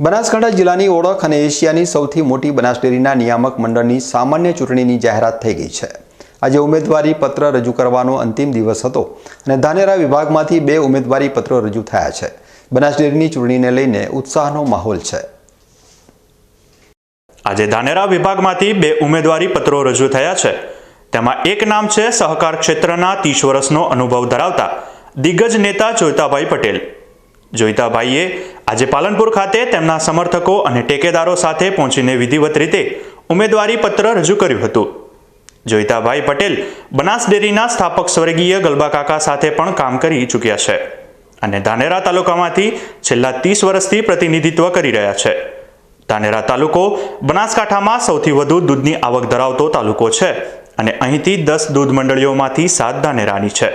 બનાસકાંઠા જિલ્લાની ઓળખ અને એશિયાની સૌથી મોટી બનાસ ડેરીના નિયામક મંડળની સામાન્ય ચૂંટણીની જાહેરાત થઈ ગઈ છે. આજે ઉમેદવારી પત્ર રજૂ કરવાનો અંતિમ દિવસ હતો અને ધાનેરા વિભાગમાંથી બે ઉમેદવારી પત્રો રજૂ થયા છે. બનાસ ડેરીની ચૂંટણીને લઈને ઉત્સાહનો માહોલ છે. આજે ધાનેરા વિભાગમાંથી બે ઉમેદવારી પત્રો રજૂ થયા છે. તેમાં એક નામ છે સહકાર ક્ષેત્રના ત્રીસ વર્ષનો અનુભવ ધરાવતા દિગ્ગજ નેતા જોઈતાભાઈ પટેલ. જોઈતાભાઈએ આજે પાલનપુર ખાતે તેમના સમર્થકો અને ટેકેદારો સાથે પહોંચીને વિધિવત રીતે ઉમેદવારી પત્ર રજૂ કર્યું હતું. જોઈતાભાઈ પટેલ બનાસ ડેરીના સ્થાપક સ્વર્ગીય ગલબાકાકા સાથે પણ કામ કરી ચૂક્યા છે અને ધાનેરા તાલુકામાંથી છેલ્લા ત્રીસ વર્ષથી પ્રતિનિધિત્વ કરી રહ્યા છે. ધાનેરા તાલુકો બનાસકાંઠામાં સૌથી વધુ દૂધની આવક ધરાવતો તાલુકો છે અને અહીંથી દસ દૂધ મંડળીઓમાંથી સાત ધાનેરાની છે.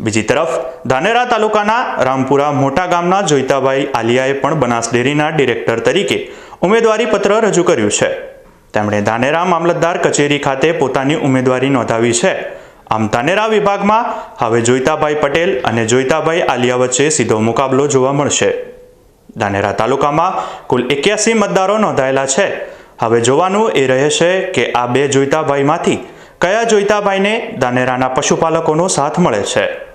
બીજી તરફ, ધાનેરા તાલુકાના રામપુરા મોટા ગામના જોઈતાભાઈ આલિયાએ પણ બનાસ ડેરીના ડિરેક્ટર તરીકે ઉમેદવારી પત્ર રજૂ કર્યું છે. તેમણે ધાનેરા મામલતદાર કચેરી ખાતે પોતાની ઉમેદવારી નોંધાવી છે. આમ ધાનેરા વિભાગમાં હવે જોઈતાભાઈ પટેલ અને જોઈતાભાઈ આલિયા વચ્ચે સીધો મુકાબલો જોવા મળશે. ધાનેરા તાલુકામાં કુલ એક્યાસી મતદારો નોંધાયેલા છે. હવે જોવાનું એ રહેશે કે આ બે જોઈતાભાઈમાંથી કયા જોઈતાભાઈને ધાનેરાના પશુપાલકોનો સાથ મળે છે.